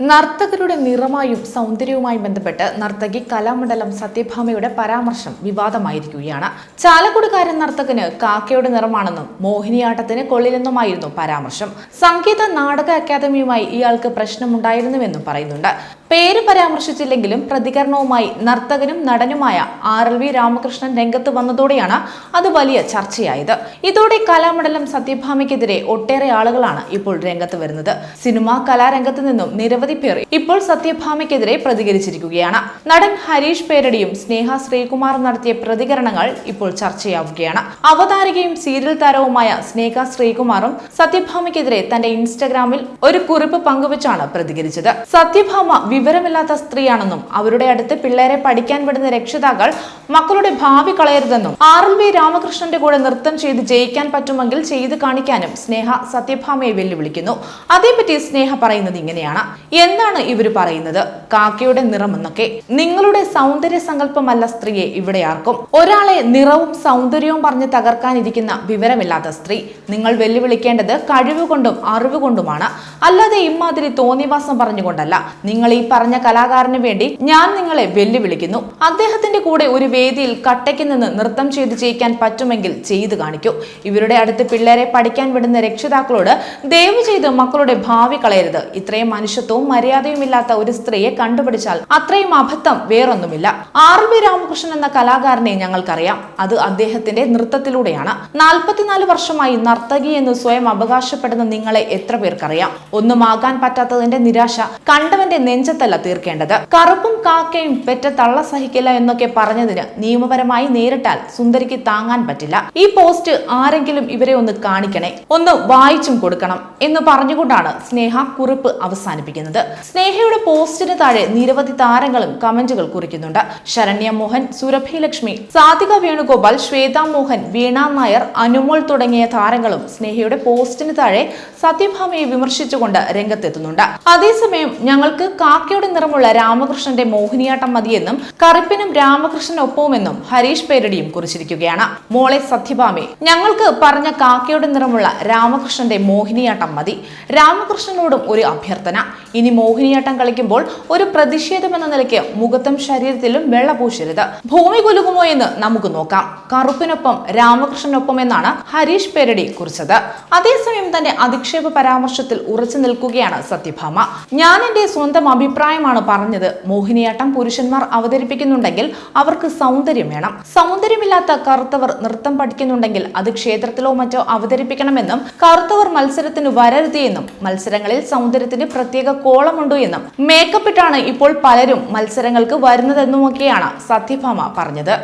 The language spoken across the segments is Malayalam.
നർത്തകരുടെ നിറമായും സൗന്ദര്യവുമായും ബന്ധപ്പെട്ട് നർത്തകി കലാമണ്ഡലം സത്യഭാമയുടെ പരാമർശം വിവാദമായിരിക്കുകയാണ്. ചാലക്കുടുകാരൻ നർത്തകന് കാക്കയുടെ നിറമാണെന്നും മോഹിനിയാട്ടത്തിന് കൊള്ളില്ലെന്നുമായിരുന്നു പരാമർശം. സംഗീത നാടക അക്കാദമിയുമായി ഇയാൾക്ക് പ്രശ്നമുണ്ടായിരുന്നുവെന്നും പറയുന്നുണ്ട്. പേര് പരാമർശിച്ചില്ലെങ്കിലും പ്രതികരണവുമായി നർത്തകനും നടനുമായ ആർ എൽ വി രാമകൃഷ്ണൻ രംഗത്ത് വന്നതോടെയാണ് അത് വലിയ ചർച്ചയായത്. ഇതോടെ കലാമണ്ഡലം സത്യഭാമയ്ക്കെതിരെ ഒട്ടേറെ ആളുകളാണ് ഇപ്പോൾ രംഗത്ത് വരുന്നത്. സിനിമാ കലാരംഗത്ത് നിന്നും നിരവധി പേർ ഇപ്പോൾ സത്യഭാമയ്ക്കെതിരെ പ്രതികരിച്ചിരിക്കുകയാണ്. നടൻ ഹരീഷ് പേരടിയും സ്നേഹ ശ്രീകുമാർ നടത്തിയ പ്രതികരണങ്ങൾ ഇപ്പോൾ ചർച്ചയാവുകയാണ്. അവതാരകയും സീരിയൽ താരവുമായ സ്നേഹ ശ്രീകുമാറും സത്യഭാമയ്ക്കെതിരെ തന്റെ ഇൻസ്റ്റഗ്രാമിൽ ഒരു കുറിപ്പ് പങ്കുവച്ചാണ് പ്രതികരിച്ചത്. സത്യഭാമ വിവരമില്ലാത്ത സ്ത്രീയാണെന്നും അവരുടെ അടുത്ത് പിള്ളേരെ പഠിക്കാൻ വിടുന്ന രക്ഷിതാക്കൾ മക്കളുടെ ഭാവി കളയരുതെന്നും ആർ എൽ വി രാമകൃഷ്ണന്റെ കൂടെ നൃത്തം ചെയ്ത് ജയിക്കാൻ പറ്റുമെങ്കിൽ ചെയ്ത് കാണിക്കാനും സ്നേഹ സത്യഭാമയെ വെല്ലുവിളിക്കുന്നു. അതേപറ്റി സ്നേഹ പറയുന്നത് ഇങ്ങനെയാണ്. എന്താണ് ഇവർ പറയുന്നത്? കാക്കയുടെ നിറമെന്നൊക്കെ നിങ്ങളുടെ സൗന്ദര്യ സങ്കല്പമല്ല സ്ത്രീയെ ഇവിടെ ആർക്കും. ഒരാളെ നിറവും സൗന്ദര്യവും പറഞ്ഞ് തകർക്കാനിരിക്കുന്ന വിവരമില്ലാത്ത സ്ത്രീ. നിങ്ങൾ വെല്ലുവിളിക്കേണ്ടത് കഴിവുകൊണ്ടും അറിവുകൊണ്ടുമാണ്. അല്ലാതെ ഇമാതിരി തോന്നിവാസം പറഞ്ഞുകൊണ്ടല്ല. നിങ്ങൾ ഈ പറഞ്ഞ കലാകാരന് വേണ്ടി ഞാൻ നിങ്ങളെ വെല്ലുവിളിക്കുന്നു. അദ്ദേഹത്തിന്റെ കൂടെ ഒരു വേദിയിൽ കട്ടയ്ക്ക് നിന്ന് നൃത്തം ചെയ്ത് ജയിക്കാൻ പറ്റുമെങ്കിൽ ചെയ്തു കാണിക്കൂ. ഇവരുടെ അടുത്ത് പിള്ളേരെ പഠിക്കാൻ വിടുന്ന രക്ഷിതാക്കളോട് ദയവ് ചെയ്ത് മക്കളുടെ ഭാവി കളയരുത്. ഇത്രയും മനുഷ്യത്വവും മര്യാദയും ഇല്ലാത്ത ഒരു സ്ത്രീയെ കണ്ടുപിടിച്ചാൽ അത്രയും അബദ്ധം വേറൊന്നുമില്ല. ആർ ബി രാമകൃഷ്ണൻ എന്ന കലാകാരനെ ഞങ്ങൾക്കറിയാം. അത് അദ്ദേഹത്തിന്റെ നൃത്തത്തിലൂടെയാണ്. നാൽപ്പത്തിനാല് വർഷമായി നർത്തകി എന്ന് സ്വയം അവകാശപ്പെടുന്ന നിങ്ങളെ എത്ര പേർക്കറിയാം? ഒന്നും ഒന്നുമാകാൻ പറ്റാത്തതിന്റെ നിരാശ കണ്ടവന്റെ നെഞ്ചത്തല്ല തീർക്കേണ്ടത്. കറുപ്പും കാക്കയും പെറ്റ തള്ള സഹിക്കില്ല എന്നൊക്കെ പറഞ്ഞതിന് നിയമപരമായി നേരിട്ടാൽ സുന്ദരിക്ക് താങ്ങാൻ പറ്റില്ല. ഈ പോസ്റ്റ് ആരെങ്കിലും ഇവരെ ഒന്ന് കാണിക്കണേ ഒന്ന് വായിച്ചും കൊടുക്കണം എന്ന് പറഞ്ഞുകൊണ്ടാണ് സ്നേഹ കുറിപ്പ് അവസാനിപ്പിക്കുന്നത്. സ്നേഹയുടെ പോസ്റ്റിന് താഴെ നിരവധി താരങ്ങളും കമന്റുകൾ കുറിക്കുന്നുണ്ട്. ശരണ്യ മോഹൻ സുരഭി ലക്ഷ്മി സാധിക വേണുഗോപാൽ ശ്വേതാ മോഹൻ വീണ നായർ അനുമോൾ തുടങ്ങിയ താരങ്ങളും സ്നേഹയുടെ പോസ്റ്റിന് താഴെ സത്യഭാമയെ വിമർശിച്ചുകൊണ്ട് രംഗത്തെത്തുന്നുണ്ട്. അതേസമയം ഞങ്ങൾക്ക് കാക്കയുടെ നിറമുള്ള രാമകൃഷ്ണന്റെ മോഹിനിയാട്ടം മതിയെന്നും കറുപ്പിനും രാമകൃഷ്ണനൊപ്പവുമെന്നും ഹരീഷ് പേരടിയും കുറിച്ചിരിക്കുകയാണ്. മോളെ സത്യഭാമി ഞങ്ങൾക്ക് പറഞ്ഞ കാക്കയുടെ നിറമുള്ള രാമകൃഷ്ണന്റെ മോഹിനിയാട്ടം മതി. രാമകൃഷ്ണനോടും ഒരു അഭ്യർത്ഥന. ഇനി മോഹിനിയാട്ടം കളിക്കുമ്പോൾ ഒരു പ്രതിഷേധം എന്ന നിലയ്ക്ക് മുഖത്തും ശരീരത്തിലും വെള്ള പൂശരുത്. ഭൂമി കുലുകുമോ എന്ന് നമുക്ക് നോക്കാം. കറുപ്പിനൊപ്പം രാമകൃഷ്ണനൊപ്പം എന്നാണ് ഹരീഷ് പേരടി കുറിച്ചത്. അതേസമയം തന്റെ അധിക്ഷേപ പരാമർശത്തിൽ ഉറച്ചു നിൽക്കുകയാണ് സത്യഭാമ. ഞാൻ എന്റെ സ്വന്തം അഭിപ്രായമാണ് പറഞ്ഞത്. മോഹിനിയാട്ടം പുരുഷന്മാർ അവതരിപ്പിക്കുന്നുണ്ടെങ്കിൽ അവർക്ക് സൗന്ദര്യം വേണം. സൗന്ദര്യമില്ലാത്ത കറുത്തവർ നൃത്തം പഠിക്കുന്നുണ്ടെങ്കിൽ അത് ക്ഷേത്രത്തിലോ മറ്റോ അവതരിപ്പിക്കണമെന്നും കറുത്തവർ മത്സരത്തിന് വരരുത് എന്നും മത്സരങ്ങളിൽ സൗന്ദര്യത്തിന് പ്രത്യേക കോളമുണ്ടോ എന്നും മേക്കപ്പ് ഇട്ടാണ് ഇപ്പോൾ പലരും മത്സരങ്ങൾക്ക് വരുന്നതെന്നുമൊക്കെയാണ് സത്യഭാമ പറഞ്ഞത്.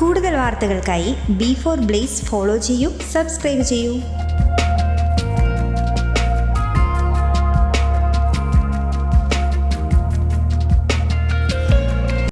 കൂടുതൽ വാർത്തകൾക്കായി ബി ഫോർ ബ്ലേസ് ഫോളോ ചെയ്യൂ സബ്സ്ക്രൈബ് ചെയ്യൂ.